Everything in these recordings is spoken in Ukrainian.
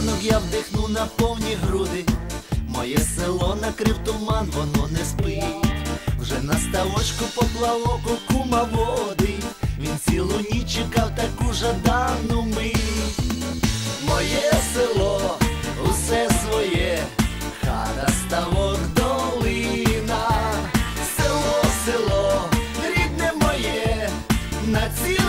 ранок я вдихну на повні груди. Моє село накрив туман, воно не спить. Вже на ставочку поплавок кума води. Він цілу ніч чекав таку жадану мить. Моє село, усе своє, хата ставок долина, село, село, рідне моє, на цілий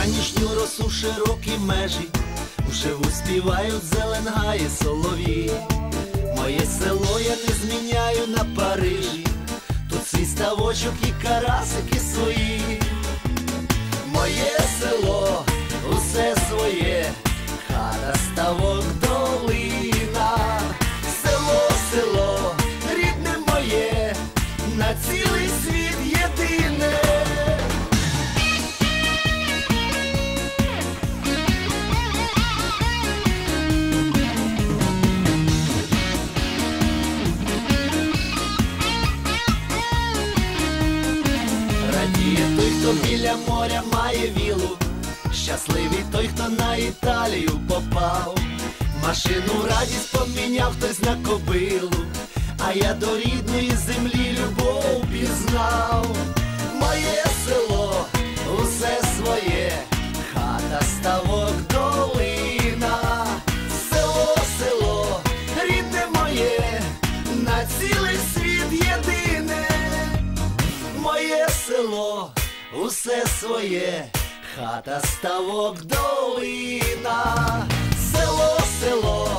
Вранішню росу широкі межі, Вживу співають зеленгаї солові. Моє село я не зміняю на Парижі, тут свій ставочок і карасики свої. Хто біля моря має вілу, щасливий той, хто на Італію попав. Машину радість поміняв хтось на кобилу, а я до рідної землі любов пізнав. Моє село, усе своє, хата ставок долина, село, село, рідне моє, на цілий світ єдине. Моє село, усе своє, хата ставок долина, село, село,